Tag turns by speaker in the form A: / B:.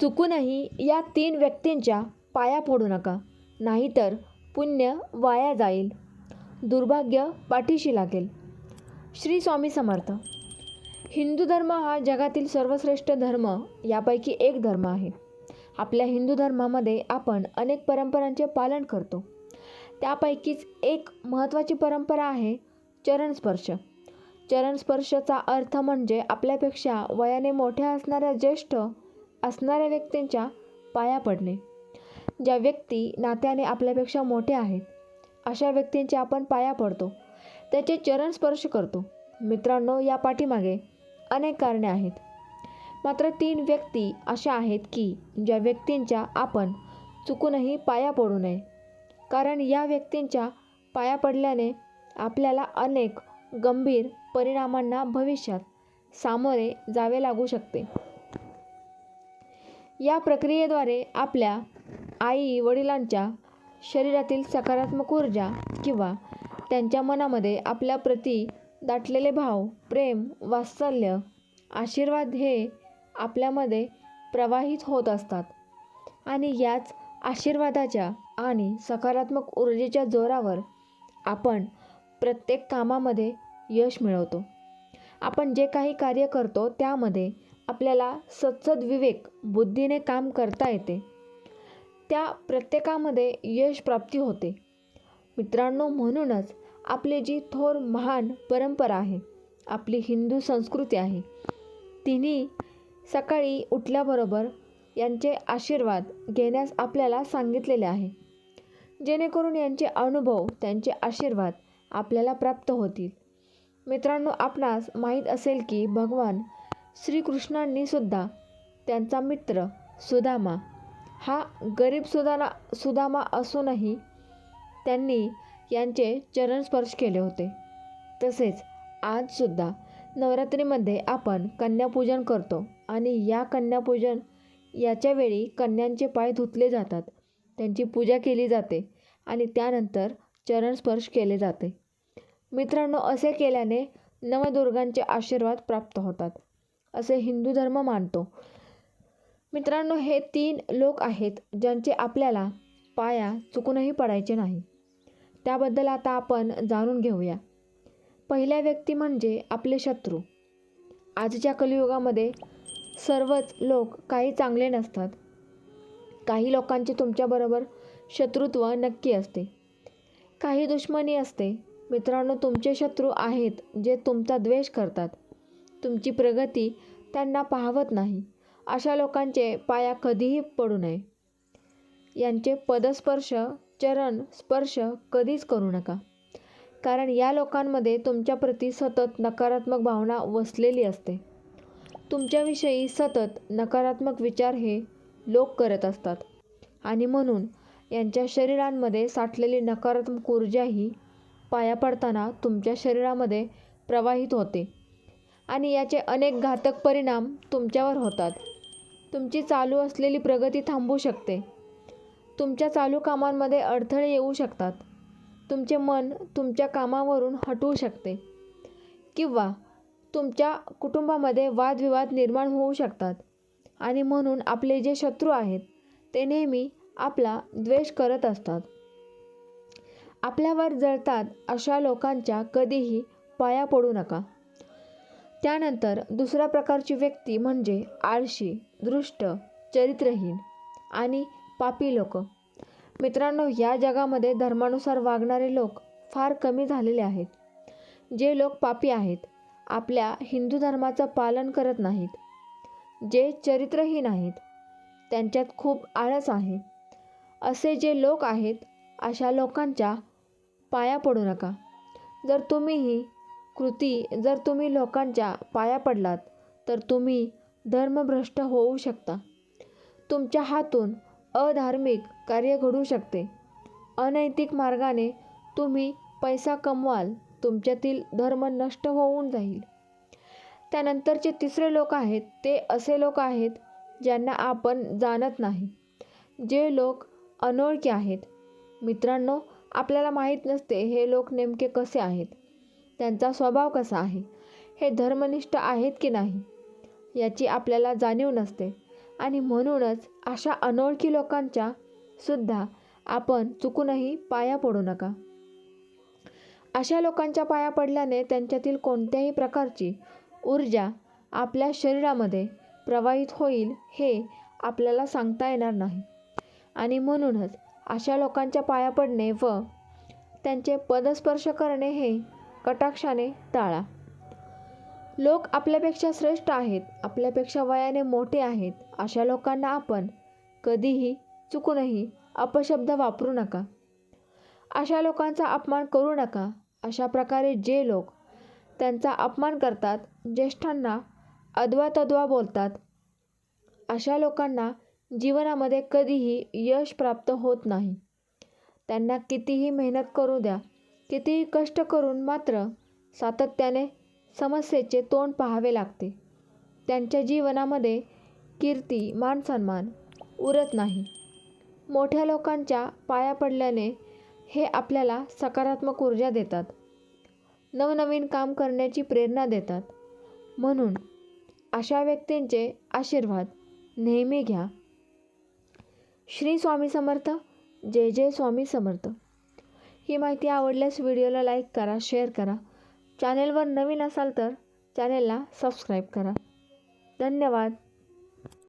A: चुकूनही या तीन व्यक्तींच्या पाया फोडू नका नाहीतर पुण्य वाया जाईल. दुर्भाग्य पाठीशी लागेल. श्री स्वामी समर्थ. हिंदू धर्म हा जगातील सर्वश्रेष्ठ धर्म यापैकी एक धर्म आहे. आपल्या हिंदू धर्मामध्ये आपण अनेक परंपरांचे पालन करतो. त्यापैकीच एक महत्त्वाची परंपरा आहे चरणस्पर्श. चरणस्पर्शचा अर्थ म्हणजे आपल्यापेक्षा वयाने मोठ्या असणाऱ्या ज्येष्ठ असणाऱ्या व्यक्तींच्या पाया पडणे. ज्या व्यक्ती नात्याने आपल्यापेक्षा मोठे आहेत अशा व्यक्तींचे आपण पाया पडतो. त्याचे चरण स्पर्श करतो. मित्रांनो या पाठीमागे अनेक कारणे आहेत. मात्र तीन व्यक्ती अशा आहेत की ज्या व्यक्तींच्या आपण चुकूनही पाया पडू नये. कारण या व्यक्तींच्या पाया पडल्याने आपल्याला अनेक गंभीर परिणामांना भविष्यात सामोरे जावे लागू शकते. या प्रक्रियेद्वारे आपल्या आई वडिलांच्या शरीरातील सकारात्मक ऊर्जा किंवा त्यांच्या मनामध्ये आपल्याप्रती दाटलेले भाव प्रेम वात्सल्य आशीर्वाद हे आपल्यामध्ये प्रवाहित होत असतात. आणि याच आशीर्वादाच्या आणि सकारात्मक ऊर्जेच्या जोरावर आपण प्रत्येक कामामध्ये यश मिळवतो. आपण जे काही कार्य करतो त्यामध्ये आपल्याला सत्सद विवेक बुद्धीने काम करता येते. त्या प्रत्येकामध्ये यश प्राप्ती होते. मित्रांनो म्हणूनच आपली जी थोर महान परंपरा आहे आपली हिंदू संस्कृती आहे तिन्ही सकाळी उठल्याबरोबर यांचे आशीर्वाद घेण्यास आपल्याला सांगितलेले आहे. जेणेकरून यांचे अनुभव त्यांचे आशीर्वाद आपल्याला प्राप्त होतील. मित्रांनो आपणास माहीत असेल की भगवान श्रीकृष्णांनी सुद्धा त्यांचा मित्र सुदामा हा गरीब सुदाना सुदामा असूनही त्यांनी यांचे चरणस्पर्श केले होते. तसेच आजसुद्धा नवरात्रीमध्ये आपण कन्यापूजन करतो आणि या कन्यापूजन याच्यावेळी कन्यांचे पाय धुतले जातात. त्यांची पूजा केली जाते आणि त्यानंतर चरणस्पर्श केले जाते. मित्रांनो असे केल्याने नवदुर्गांचे आशीर्वाद प्राप्त होतात. असे हिंदू धर्म मानतो. मित्रांनो हे तीन लोक आहेत ज्यांचे आपल्याला पाया चुकूनही पडायचे नाही. त्याबद्दल आता आपण जाणून घेऊया. पहिल्या व्यक्ती म्हणजे आपले शत्रू. आजच्या कलियुगामध्ये सर्वच लोक काही चांगले नसतात. काही लोकांचे तुमच्याबरोबर शत्रुत्व नक्की असते. काही दुश्मनी असते. मित्रांनो तुमचे शत्रू आहेत जे तुमचा द्वेष करतात. तुमची प्रगती त्यांना पाहवत नाही. अशा लोकांचे पाया कधीही पडू नये. यांचे पदस्पर्श चरण स्पर्श कधीच करू नका. कारण या लोकांमध्ये तुमच्याप्रती सतत नकारात्मक भावना वसलेली असते. तुमच्याविषयी सतत नकारात्मक विचार हे लोक करत असतात. आणि म्हणून यांच्या शरीरांमध्ये साठलेली नकारात्मक ऊर्जाही पाया पडताना तुमच्या शरीरामध्ये प्रवाहित होते. आणि याचे अनेक घातक परिणाम तुमच्यावर होतात. तुमची चालू असलेली प्रगती थांबू शकते. तुमच्या चालू कामांमध्ये अडथळे येऊ शकतात. तुमचे मन तुमच्या कामावरून हटवू शकते. किंवा तुमच्या कुटुंबामध्ये वादविवाद निर्माण होऊ शकतात. आणि म्हणून आपले जे शत्रू आहेत ते नेहमी आपला द्वेष करत असतात. आपल्यावर जळतात अशा लोकांच्या कधीही पाया पडू नका. त्यानंतर दुसऱ्या प्रकारची व्यक्ती म्हणजे आळशी दृष्ट चरित्रहीन आणि पापी लोक. मित्रांनो या जगामध्ये धर्मानुसार वागणारे लोक फार कमी झालेले आहेत. जे लोक पापी आहेत आपल्या हिंदू धर्माचं पालन करत नाहीत. जे चरित्रहीन आहेत त्यांच्यात खूप आळस आहे. असे जे लोक आहेत अशा लोकांच्या पाया पडू नका. जर तुम्हीही कृती जर तुम्ही लोकांच्या पाया पडलात तर तुम्ही धर्मभ्रष्ट होऊ शकता. तुमच्या हातून अधार्मिक कार्य घडू शकते. अनैतिक मार्गाने तुम्ही पैसा कमवाल तुमच्यातील धर्म नष्ट होऊन जाईल. त्यानंतरचे तिसरे लोक आहेत ते असे लोक आहेत ज्यांना आपण जाणत नाही. जे लोक अनोळखी आहेत. मित्रांनो आपल्याला माहीत नसते हे लोक नेमके कसे आहेत. त्यांचा स्वभाव कसा आहे? हे धर्मनिष्ठ आहेत की नाही? याची आपल्याला जाणीव नसते. आणि म्हणूनच अशा अनोळखी लोकांच्या सुद्धा आपण चुकूनही पाया पडू नका. अशा लोकांच्या पाया पडल्याने त्यांच्यातील कोणत्याही प्रकारची ऊर्जा आपल्या शरीरामध्ये प्रवाहित होईल हे आपल्याला सांगता येणार नाही. आणि म्हणूनच अशा लोकांच्या पाया पडणे व त्यांचे पदस्पर्श करणे हे कटाक्षाने टाळा. लोक आपल्यापेक्षा श्रेष्ठ आहेत आपल्यापेक्षा वयाने मोठे आहेत अशा लोकांना आपण कधीही चुकूनही अपशब्द वापरू नका. अशा लोकांचा अपमान करू नका. अशा प्रकारे जे लोक त्यांचा अपमान करतात ज्येष्ठांना अद्वा तद्वा बोलतात अशा लोकांना जीवनामध्ये कधीही यश प्राप्त होत नाही. त्यांना कितीही मेहनत करू द्या कितीही कष्ट करून मात्र सातत्याने समस्येचे तोंड पाहावे लागते. त्यांच्या जीवनामध्ये कीर्ती मानसन्मान उरत नाही. मोठ्या लोकांच्या पाया पडल्याने हे आपल्याला सकारात्मक ऊर्जा देतात. नवनवीन काम करण्याची प्रेरणा देतात. म्हणून अशा व्यक्तींचे आशीर्वाद नेहमी घ्या. श्री स्वामी समर्थ. जय जय स्वामी समर्थ. ही माहिती आवडल्यास व्हिडिओला लाईक करा शेअर करा. चॅनेलवर नवीन असाल तर चॅनेलला सबस्क्राईब करा. धन्यवाद.